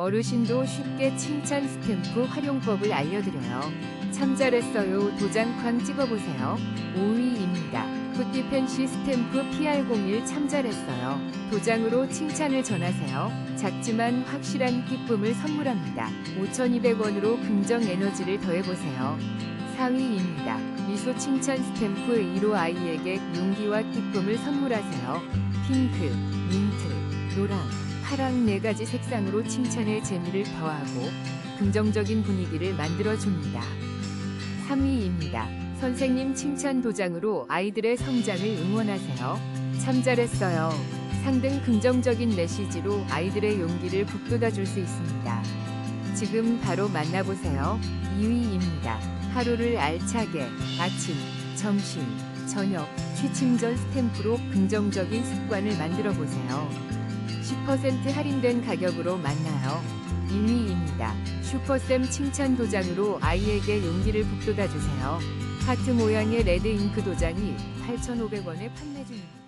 어르신도 쉽게 칭찬 스탬프 활용법을 알려드려요. 참 잘했어요. 도장쾅 찍어보세요. 5위입니다. 굿디펜시 스탬프 PR01 참 잘했어요. 도장으로 칭찬을 전하세요. 작지만 확실한 기쁨을 선물합니다. 5,200원으로 긍정 에너지를 더해보세요. 4위입니다. 미소 칭찬 스탬프 1호 아이에게 용기와 기쁨을 선물하세요. 핑크, 민트, 노랑, 파랑 네 가지 색상으로 칭찬의 재미를 더하고 긍정적인 분위기를 만들어줍니다. 3위입니다. 선생님 칭찬 도장으로 아이들의 성장을 응원하세요. 참 잘했어요. 상등 긍정적인 메시지로 아이들의 용기를 북돋아 줄 수 있습니다. 지금 바로 만나보세요. 2위입니다. 하루를 알차게 아침, 점심, 저녁, 취침 전 스탬프로 긍정적인 습관을 만들어 보세요. 10% 할인된 가격으로 만나요. 1위입니다. 슈퍼쌤 칭찬 도장으로 아이에게 용기를 북돋아 주세요. 하트 모양의 레드 잉크 도장이 8,500원에 판매 중입니다.